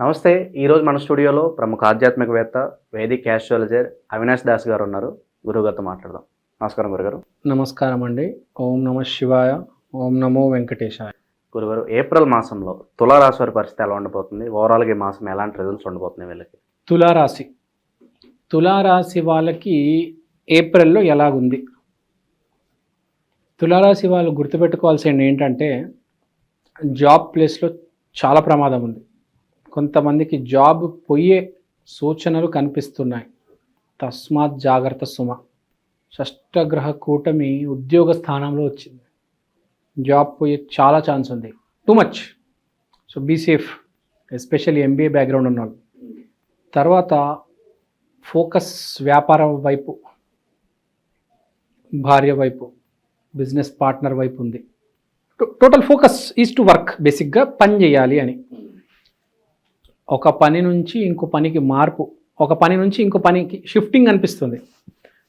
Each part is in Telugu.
నమస్తే ఈరోజు మన స్టూడియోలో ప్రముఖ ఆధ్యాత్మికవేత్త వేదిక్ యాస్ట్రాలజర్ అవినాష్ దాస్ గారు ఉన్నారు. గురువుగారితో మాట్లాడదాం. నమస్కారం గురుగారు. నమస్కారం అండి. ఓం నమ శివాయ ఓం నమో వెంకటేశాయ. గురుగారు ఏప్రిల్ మాసంలో తులారాశి వారి పరిస్థితి ఎలా ఉండబోతుంది? ఓవరాల్గా ఈ మాసం ఎలాంటి రిజల్ట్స్ ఉండబోతున్నాయి వీళ్ళకి? తులారాశి. తులారాశి వాళ్ళకి ఏప్రిల్లో ఎలాగుంది? తులారాశి వాళ్ళు గుర్తుపెట్టుకోవాల్సింది ఏంటంటే జాబ్ ప్లేస్లో చాలా ప్రమాదం ఉంది. కొంతమందికి జాబ్ పోయే సూచనలు కనిపిస్తున్నాయి. తస్మాత్ జాగ్రత్త సుమ. షష్టగ్రహ కూటమి ఉద్యోగ స్థానంలో వచ్చింది. జాబ్ పోయే చాలా ఛాన్స్ ఉంది. Too much so be safe especially MBA background ఉన్నాడు తర్వాత ఫోకస్ వ్యాపారం వైపు భార్య వైపు బిజినెస్ పార్ట్నర్ వైపు ఉంది. To- total focus is to work బేసిక్గా పని చేయాలి అని. ఒక పని నుంచి ఇంకో పనికి మార్పు ఒక పని నుంచి ఇంకో పనికి షిఫ్టింగ్ అనిపిస్తుంది.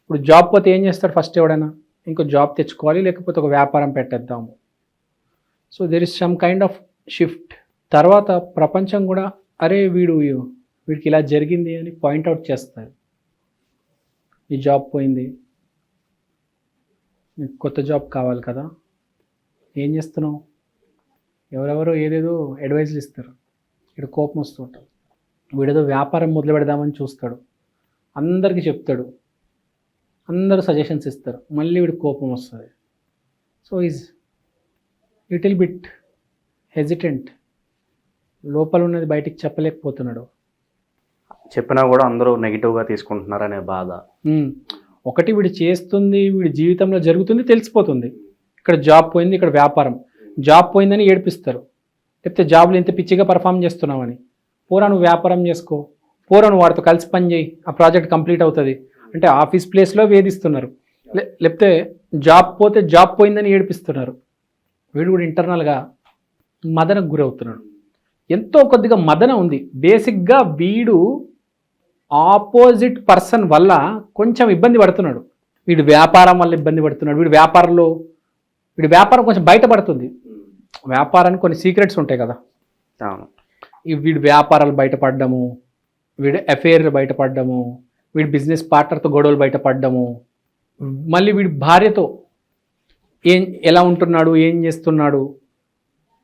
ఇప్పుడు జాబ్ పోతే ఏం చేస్తాడు ఫస్ట్ ఎవడైనా? ఇంకో జాబ్ తెచ్చుకోవాలి లేకపోతే ఒక వ్యాపారం పెట్టేద్దాము. So there is some kind of shift తర్వాత ప్రపంచం కూడా అరే వీడు వీడికి ఇలా జరిగింది అని పాయింట్అవుట్ చేస్తారు. ఈ జాబ్ పోయింది. నీకు కొత్త జాబ్ కావాలి కదా. ఏం చేస్తున్నావు? ఎవరెవరో ఏదేదో అడ్వైజ్లు ఇస్తారు. ఇక్కడ కోపం వస్తుంటాడు వీడేదో వ్యాపారం మొదలు పెడదామని చూస్తాడు. అందరికీ చెప్తాడు. అందరూ సజెషన్స్ ఇస్తారు. మళ్ళీ వీడికి కోపం వస్తుంది. So is little bit hesitant లోపల ఉన్నది బయటికి చెప్పలేకపోతున్నాడు. చెప్పినా కూడా అందరూ నెగిటివ్గా తీసుకుంటున్నారనే బాధ. ఒకటి వీడు చేస్తుంది వీడి జీవితంలో జరుగుతుంది తెలిసిపోతుంది. ఇక్కడ జాబ్ పోయింది ఇక్కడ వ్యాపారం. జాబ్ పోయిందని ఏడిపిస్తారు. లేకపోతే జాబ్లో ఇంత పిచ్చిగా పర్ఫామ్ చేస్తున్నావని. పోరా నువ్వు వ్యాపారం చేసుకో. పోరా నువ్వు వాడితో కలిసి పని చేయి. ఆ ప్రాజెక్ట్ కంప్లీట్ అవుతుంది. అంటే ఆఫీస్ ప్లేస్లో వేధిస్తున్నారు. లే- లేకపోతే జాబ్ పోతే జాబ్ పోయిందని ఏడిపిస్తున్నారు. వీడు కూడా ఇంటర్నల్గా మదనకు గురవుతున్నాడు. ఎంతో కొద్దిగా మదన ఉంది. బేసిక్గా వీడు ఆపోజిట్ పర్సన్ వల్ల కొంచెం ఇబ్బంది పడుతున్నాడు. వీడు వ్యాపారం వల్ల ఇబ్బంది పడుతున్నాడు. వీడు వ్యాపారంలో వీడి వ్యాపారం కొంచెం బయటపడుతుంది. వ్యాపారానికి కొన్ని సీక్రెట్స్ ఉంటాయి కదా. అవును. ఈ వీడి వ్యాపారాలు బయటపడడము వీడి అఫేర్లు బయటపడడము వీడి బిజినెస్ పార్ట్నర్తో గొడవలు బయటపడడము మళ్ళీ వీడి భార్యతో ఏం ఎలా ఉంటున్నాడు ఏం చేస్తున్నాడు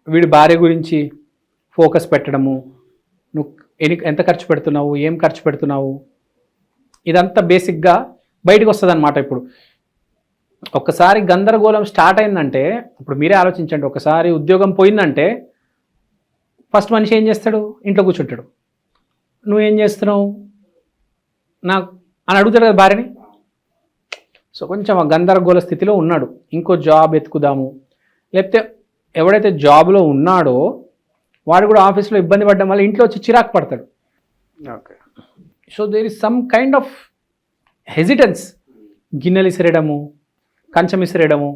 వీడి భార్య గురించి ఫోకస్ పెట్టడము నువ్వు ఎన్ని ఎంత ఖర్చు పెడుతున్నావు ఏం ఖర్చు పెడుతున్నావు ఇదంతా బేసిక్గా బయటకు వస్తుంది అనమాట ఇప్పుడు. ఒక్కసారి గందరగోళం స్టార్ట్ అయిందంటే ఇప్పుడు మీరే ఆలోచించండి ఒకసారి ఉద్యోగం పోయిందంటే ఫస్ట్ మనిషి ఏం చేస్తాడు? ఇంట్లో కూర్చుంటాడు. నువ్వేం చేస్తున్నావు? నాకు అని అడుగుతాడు కదా భార్యని. సో కొంచెం ఆ గందరగోళ స్థితిలో ఉన్నాడు. ఇంకో జాబ్ ఎత్తుకుదాము. లేకపోతే ఎవడైతే జాబ్లో ఉన్నాడో వాడు కూడా ఆఫీస్లో ఇబ్బంది పడడం వల్ల ఇంట్లో వచ్చి చిరాకు పడతాడు. Okay. So there is some kind of hesitance గిన్నెలు ఇసిరేయడము కంచం ఇసిరేయడము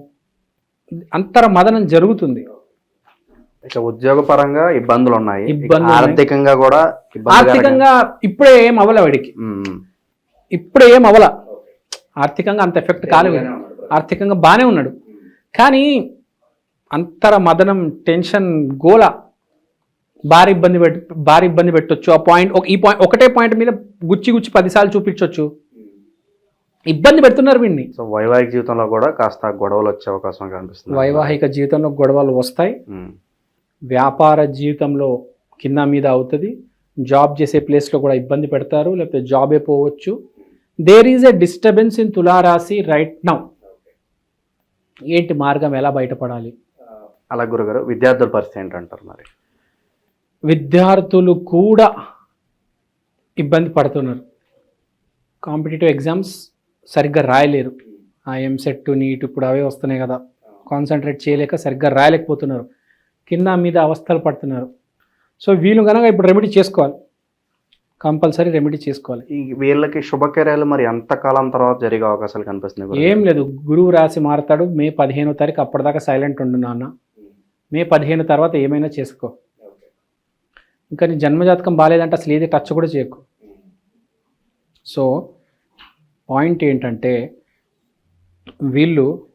అంతర మదనం జరుగుతుంది. ఇక ఉద్యోగపరంగా ఇబ్బందులు ఉన్నాయి ఇక ఇబ్బందులు ఉన్నాయి. ఆర్థికంగా కూడా ఆర్థికంగా ఇప్పుడే ఏం అవ్వల వాడికి. ఇప్పుడే ఏం అవ్వల ఆర్థికంగా అంత ఎఫెక్ట్ కాలేదు ఆర్థికంగా బాగానే ఉన్నాడు. కానీ అంతర మదనం టెన్షన్ గోల. భారీ ఇబ్బంది పెట్ భారీ ఇబ్బంది పెట్టొచ్చు. ఆ పాయింట్ ఈ పాయింట్ ఒకటే పాయింట్ మీద గుచ్చి గుచ్చి పదిసార్లు చూపించవచ్చు ఇబ్బంది పెడుతున్నారు వీడిని సో వైవాహిక జీవితంలో కూడా కాస్త గొడవలు వచ్చే అవకాశం కనిపిస్తుంది వైవాహిక జీవితంలో గొడవలు వస్తాయి. వ్యాపార జీవితంలో కింద మీద అవుతుంది. జాబ్ చేసే ప్లేస్లో కూడా ఇబ్బంది పెడతారు. లేకపోతే జాబే పోవచ్చు. There is a disturbance in తులారాశి రైట్ నౌ ఏంటి మార్గం? ఎలా బయటపడాలి? అలా గురుగారు విద్యార్థుల పరిస్థితి ఏంటంటారు మరి? విద్యార్థులు కూడా ఇబ్బంది పడుతున్నారు. కాంపిటేటివ్ ఎగ్జామ్స్ సరిగ్గా రాయలేరు. ఆ ఎంసెట్ నీట్ ఇప్పుడు అవే వస్తున్నాయి కదా. కాన్సన్ట్రేట్ చేయలేక సరిగ్గా రాయలేకపోతున్నారు. కింద మీద అవస్థలు పడుతున్నారు. సో వీళ్ళు కనుక ఇప్పుడు రెమెడీ చేసుకోవాలి. కంపల్సరీ రెమెడీ చేసుకోవాలి. ఈ వీళ్ళకి శుభకార్యాలు మరి ఎంత కాలం తర్వాత జరిగే అవకాశాలు కనిపిస్తున్నాయి? ఏం లేదు. గురువు రాసి మారతాడు. మే పదిహేనో తారీఖు అప్పటిదాకా సైలెంట్ ఉండు నాన్న. మే పదిహేను తర్వాత ఏమైనా చేసుకో. ఇంకా నీ జన్మజాతకం బాగాలేదంటే అసలు ఏది టచ్ కూడా చేయకు. సో పాయింట్ ఏంటంటే వీళ్ళు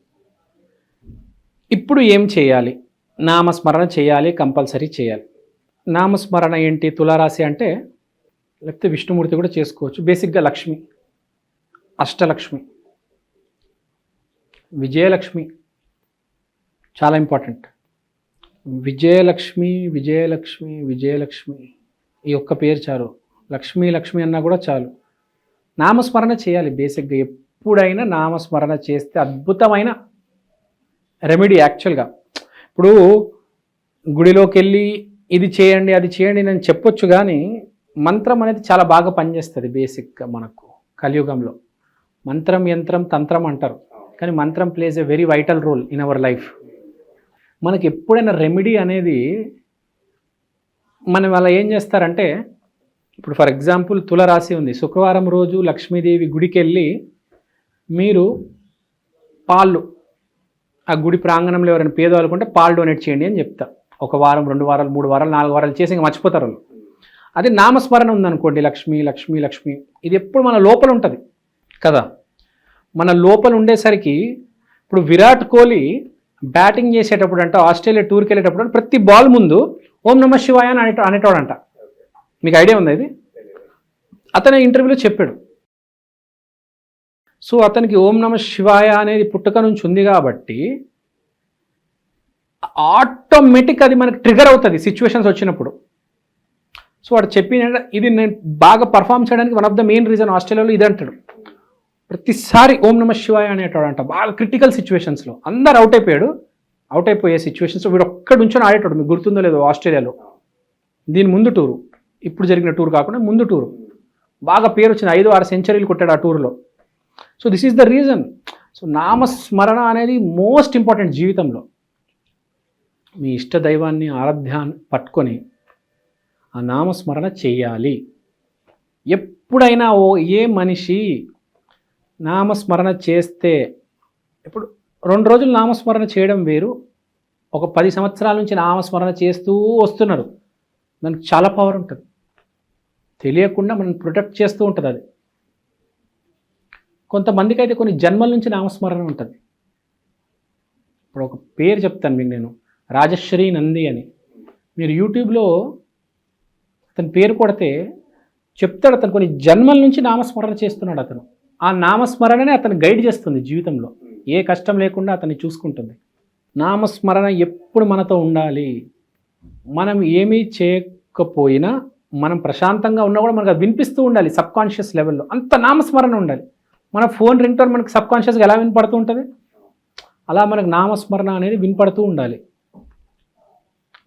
ఇప్పుడు ఏం చేయాలి? నామస్మరణ చేయాలి కంపల్సరీ చేయాలి. నామస్మరణ ఏంటి? తులారాశి అంటే లేకపోతే విష్ణుమూర్తి కూడా చేసుకోవచ్చు. బేసిక్గా లక్ష్మి అష్టలక్ష్మి విజయలక్ష్మి చాలా ఇంపార్టెంట్. విజయలక్ష్మి విజయలక్ష్మి విజయలక్ష్మి ఈ ఒక్క పేరు చాలు. లక్ష్మీ లక్ష్మి అన్నా కూడా చాలు. నామస్మరణ చేయాలి. బేసిక్గా ఎప్పుడైనా నామస్మరణ చేస్తే అద్భుతమైన రెమెడీ యాక్చువల్గా. ఇప్పుడు గుడిలోకి వెళ్ళి ఇది చేయండి అది చేయండి నేను చెప్పొచ్చు కానీ మంత్రం అనేది చాలా బాగా పనిచేస్తుంది బేసిక్గా మనకు కలియుగంలో. మంత్రం యంత్రం తంత్రం అంటారు. కానీ మంత్రం plays a very vital role in our life. మనకి ఎప్పుడైనా రెమెడీ అనేది మనం అలా ఏం చేస్తారంటే ఇప్పుడు ఫర్ ఎగ్జాంపుల్ తులరాశి ఉంది. శుక్రవారం రోజు లక్ష్మీదేవి గుడికి వెళ్ళి మీరు పాళ్ళు ఆ గుడి ప్రాంగణంలో ఎవరైనా పేదవాళ్ళకు ఉంటే పాలు డొనేట్ చేయండి అని చెప్తా. ఒక వారం రెండు వారాలు మూడు వారాలు నాలుగు వారాలు చేసి ఇంకా మర్చిపోతారు వాళ్ళు. అదే నామస్మరణ ఉందనుకోండి లక్ష్మి లక్ష్మి లక్ష్మి. ఇది ఎప్పుడు మన లోపల ఉంటుంది. కదా? మన లోపల ఉండేసరికి ఇప్పుడు విరాట్ కోహ్లీ బ్యాటింగ్ చేసేటప్పుడు అంట ఆస్ట్రేలియా టూర్కి వెళ్ళేటప్పుడు ప్రతి బాల్ ముందు ఓం నమ శివాయ అని అనేటోడంట. మీకు ఐడియా ఉందా ఇది? అతను ఇంటర్వ్యూలో చెప్పాడు. సో అతనికి ఓం నమ శివాయ అనేది పుట్టక నుంచి ఉంది కాబట్టి ఆటోమేటిక్ అది మనకి ట్రిగర్ అవుతుంది సిచ్యువేషన్స్ వచ్చినప్పుడు. సో వాడు చెప్పిన ఇది నేను బాగా పర్ఫామ్ చేయడానికి one of the main reason ఆస్ట్రేలియాలో ఇది అంటాడు. ప్రతిసారి ఓం నమ శివాయ అంట బాగా క్రిటికల్ సిచ్యువేషన్స్లో అందరు అవుట్ అయిపోయాడు. అవుట్ అయిపోయే సిచ్యువేషన్స్ వీడు ఒక్కడి నుంచో ఆడేటాడు మీకు గుర్తుందో లేదో ఆస్ట్రేలియాలో. దీని ముందు టూరు ఇప్పుడు జరిగిన టూర్ కాకుండా ముందు టూరు బాగా పేరు వచ్చింది ఐదు ఆరు సెంచరీలు కొట్టాడు ఆ టూర్లో so this is the reason so నామస్మరణ అనేది మోస్ట్ ఇంపార్టెంట్ జీవితంలో. మీ ఇష్ట దైవాన్ని ఆరాధ్యాన్ని పట్టుకొని ఆ నామస్మరణ చేయాలి. ఎప్పుడైనా ఓ ఏ మనిషి నామస్మరణ చేస్తే ఇప్పుడు రెండు రోజులు నామస్మరణ చేయడం వేరు. ఒక పది సంవత్సరాల నుంచి నామస్మరణ చేస్తూ వస్తున్నారు దానికి చాలా పవర్ ఉంటుంది. తెలియకుండా మనం ప్రొటెక్ట్ చేస్తూ ఉంటుంది అది. కొంతమందికి అయితే కొన్ని జన్మల నుంచి నామస్మరణ ఉంటుంది. ఇప్పుడు ఒక పేరు చెప్తాను మీకు నేను. రాజశ్రీ నంది అని. మీరు యూట్యూబ్లో అతని పేరు కొడితే చెప్తాడు అతను కొన్ని జన్మల నుంచి నామస్మరణ చేస్తున్నాడు అతను. ఆ నామస్మరణనే అతను గైడ్ చేస్తుంది జీవితంలో. ఏ కష్టం లేకుండా అతన్ని చూసుకుంటుంది. నామస్మరణ ఎప్పుడు మనతో ఉండాలి? మనం ఏమీ చేయకపోయినా మనం ప్రశాంతంగా ఉన్నా కూడా మనకు అది వినిపిస్తూ ఉండాలి సబ్ కాన్షియస్ లెవెల్లో అంత నామస్మరణ ఉండాలి. మన ఫోన్ రింగ్టోన్ మనకు సబ్ కాన్షియస్గా ఎలా వినపడుతూ ఉంటుంది? అలా మనకు నామస్మరణ అనేది వినపడుతూ ఉండాలి.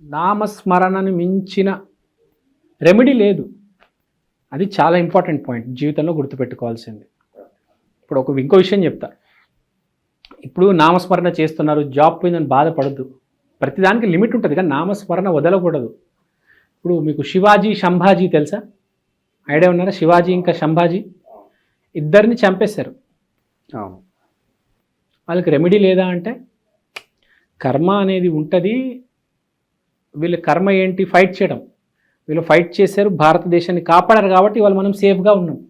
నామస్మరణను మించిన రెమెడీ లేదు. అది చాలా ఇంపార్టెంట్ పాయింట్ జీవితంలో గుర్తుపెట్టుకోవాల్సింది. ఇప్పుడు ఒక ఇంకో విషయం చెప్తా. ఇప్పుడు నామస్మరణ చేస్తున్నారు జాబ్ పోయిందని బాధపడద్దు. ప్రతిదానికి లిమిట్ ఉంటుంది కానీ నామస్మరణ వదలకూడదు. ఇప్పుడు మీకు శివాజీ శంభాజీ తెలుసా? ఐడియా ఉన్నారా? శివాజీ ఇంకా శంభాజీ? ఇద్దరిని చంపేశారు. అవును. వాళ్ళకి రెమెడీ లేదా అంటే కర్మ అనేది ఉంటుంది వీళ్ళ కర్మ ఏంటి? ఫైట్ చేయడం. వీళ్ళు ఫైట్ చేశారు భారతదేశాన్ని కాపాడారు కాబట్టి వాళ్ళు మనం సేఫ్గా ఉన్నాం.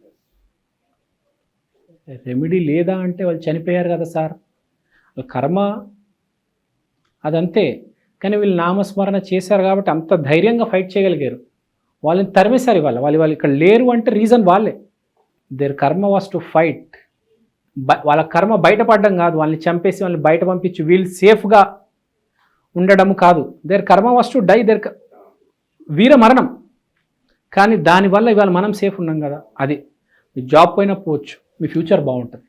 రెమెడీ లేదా అంటే వాళ్ళు చనిపోయారు కదా సార్. వాళ్ళ కర్మ అదంతే. కానీ వీళ్ళు నామస్మరణ చేశారు కాబట్టి అంత ధైర్యంగా ఫైట్ చేయగలిగారు. వాళ్ళని తరిమేశారు ఇవాళ. వాళ్ళు వాళ్ళు ఇక్కడ లేరు అంటే రీజన్ వాళ్ళే. There karma was to fight వాళ్ళ కర్మ బయటపడడం కాదు. వాళ్ళని చంపేసి వాళ్ళని బయట పంపించి వీళ్ళు సేఫ్గా ఉండడం కాదు. There karma was to die there వీర మరణం. కానీ దానివల్ల ఇవాళ మనం సేఫ్ ఉన్నాం కదా. అది మీ జాబ్ పోయినా పోవచ్చు. మీ ఫ్యూచర్ బాగుంటుంది.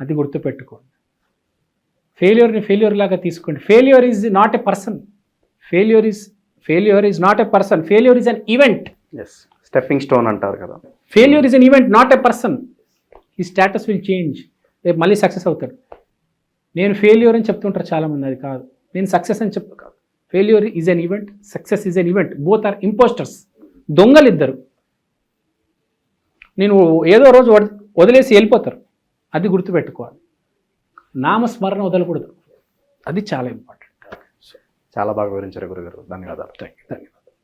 అది గుర్తుపెట్టుకోండి. ఫెయిల్యూర్ని ఫెయిల్యూర్ లాగా తీసుకోండి. Failure is not a person failure is failure is not a person failure is an event as stepping stone అంటారు కదా. Failure is an event not a person ఈ స్టేటస్ విల్ చేంజ్ రేపు మళ్ళీ సక్సెస్ అవుతాడు. నేను ఫెయిల్యూర్ అని చెప్తుంటారు చాలామంది అది కాదు. నేను సక్సెస్ అని చెప్ప కాదు. Failure is an event success is an event both are imposters దొంగలు ఇద్దరు నేను ఏదో రోజు వద- వదిలేసి వెళ్ళిపోతారు. అది గుర్తుపెట్టుకోవాలి. నామస్మరణ వదలకూడదు. అది చాలా ఇంపార్టెంట్ చాలా బాగా వివరించారు గురుగారు. ధన్యవాదాలు. థ్యాంక్ యూ ధన్యవాదాలు.